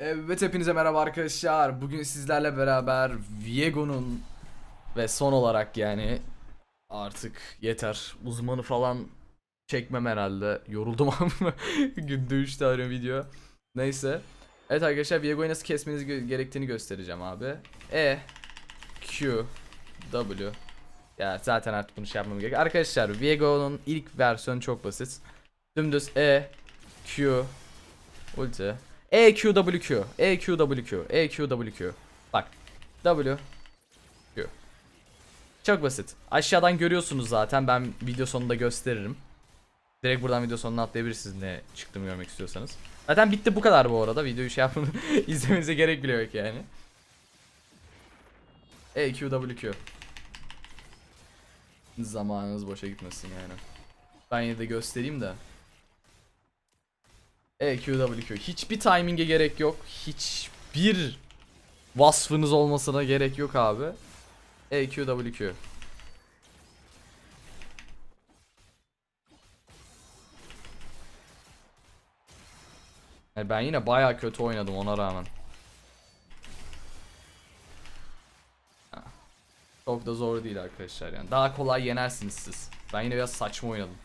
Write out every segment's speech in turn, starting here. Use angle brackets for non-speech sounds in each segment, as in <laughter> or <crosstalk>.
Evet hepinize merhaba arkadaşlar. Bugün sizlerle beraber Viego'nun ve son olarak yani artık yeter uzmanı falan çekmem herhalde. Yoruldum <laughs> ama günde 3 tane video. Neyse. Evet arkadaşlar Viego'yu nasıl kesmeniz gerektiğini göstereceğim abi. E Q W ya zaten artık bunu şey yapmam gerek. Arkadaşlar Viego'nun ilk versiyonu çok basit. Dümdüz E Q Ulti E Q W Q. E Q W Q. E Q W Q. Bak. W. Q. Çok basit. Aşağıdan görüyorsunuz zaten. Ben video sonunda gösteririm. Direkt buradan video sonuna atlayabilirsiniz ne çıktığımı görmek istiyorsanız. Zaten bitti bu kadar bu arada. Videoyu şey yapın <laughs> izlemenize gerek bile yok yani. E Q W Q. Zamanınız boşa gitmesin yani. Ben yine de göstereyim de E, Q, W, Q. Hiçbir timing'e gerek yok. Hiçbir vasfınız olmasına gerek yok abi. E, Q, W, Q. Yani ben yine baya kötü oynadım ona rağmen. Çok da zor değil arkadaşlar yani. Daha kolay yenersiniz siz. Ben yine biraz saçma oynadım.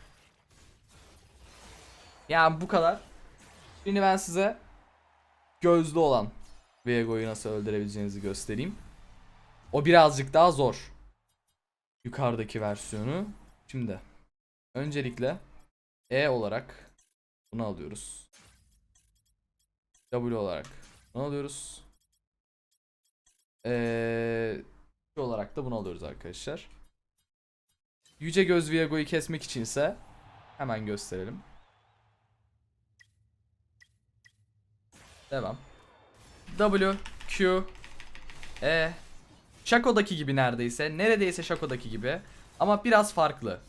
Yani bu kadar. Şimdi ben size gözlü olan Viego'yu nasıl öldürebileceğinizi göstereyim. O birazcık daha zor. Yukarıdaki versiyonu. Şimdi öncelikle E olarak bunu alıyoruz. W olarak bunu alıyoruz. Ee, Q olarak da bunu alıyoruz arkadaşlar. Yüce göz Viego'yu kesmek içinse hemen gösterelim. Devam. W, Q, E. Shaco'daki gibi neredeyse. Neredeyse Shaco'daki gibi. Ama biraz farklı.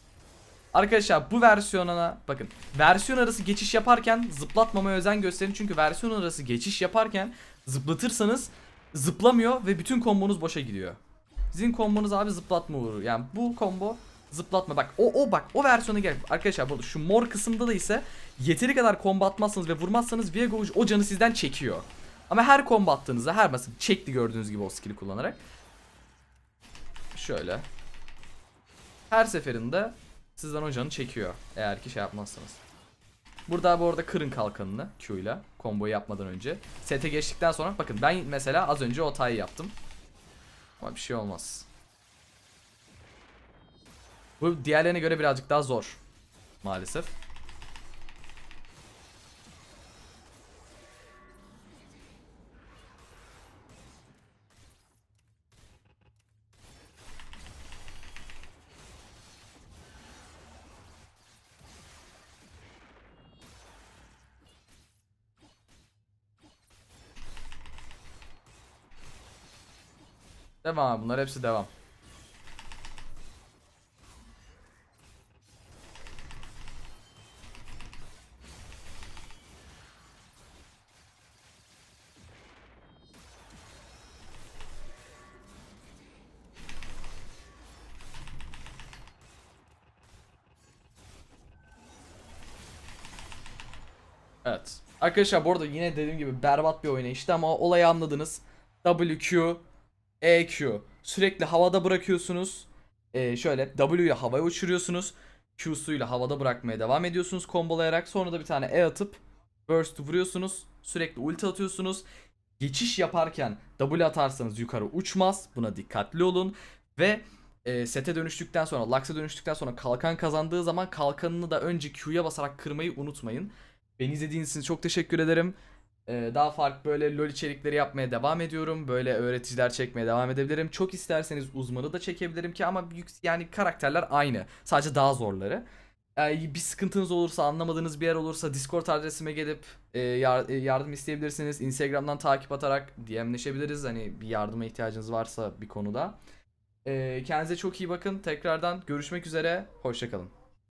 Arkadaşlar bu versiyonuna bakın. Versiyon arası geçiş yaparken zıplatmamaya özen gösterin. Çünkü versiyon arası geçiş yaparken zıplatırsanız zıplamıyor ve bütün kombonuz boşa gidiyor. Sizin kombonuz abi zıplatma vurur. Yani bu combo zıplatma. Bak o o bak o versiyona gel. Arkadaşlar burada şu mor kısımda da ise yeteri kadar combo atmazsanız ve vurmazsanız Viego o canı sizden çekiyor. Ama her combo attığınızda her basın çekti gördüğünüz gibi o skill'i kullanarak. Şöyle. Her seferinde sizden o canı çekiyor. Eğer ki şey yapmazsanız. Burada bu arada kırın kalkanını Q ile komboyu yapmadan önce. Sete geçtikten sonra bakın ben mesela az önce o hatayı yaptım. Ama bir şey olmaz. Bu diğerlerine göre birazcık daha zor. Maalesef. Devam bunlar hepsi devam. Evet. Arkadaşlar bu arada yine dediğim gibi berbat bir oynayıştı ama olayı anladınız. WQ, EQ sürekli havada bırakıyorsunuz. Ee, şöyle W'yu havaya uçuruyorsunuz. Q'suyla havada bırakmaya devam ediyorsunuz kombolayarak. Sonra da bir tane E atıp burst vuruyorsunuz. Sürekli ulti atıyorsunuz. Geçiş yaparken W atarsanız yukarı uçmaz. Buna dikkatli olun. Ve e, sete dönüştükten sonra, Lux'a dönüştükten sonra kalkan kazandığı zaman kalkanını da önce Q'ya basarak kırmayı unutmayın. Beni izlediğiniz için çok teşekkür ederim. Ee, daha farklı böyle LoL içerikleri yapmaya devam ediyorum. Böyle öğreticiler çekmeye devam edebilirim. Çok isterseniz uzmanı da çekebilirim ki ama yani karakterler aynı. Sadece daha zorları. Ee, bir sıkıntınız olursa, anlamadığınız bir yer olursa Discord adresime gelip e, e, yardım isteyebilirsiniz. Instagram'dan takip atarak DM'leşebiliriz. Hani bir yardıma ihtiyacınız varsa bir konuda. Ee, kendinize çok iyi bakın. Tekrardan görüşmek üzere. Hoşçakalın.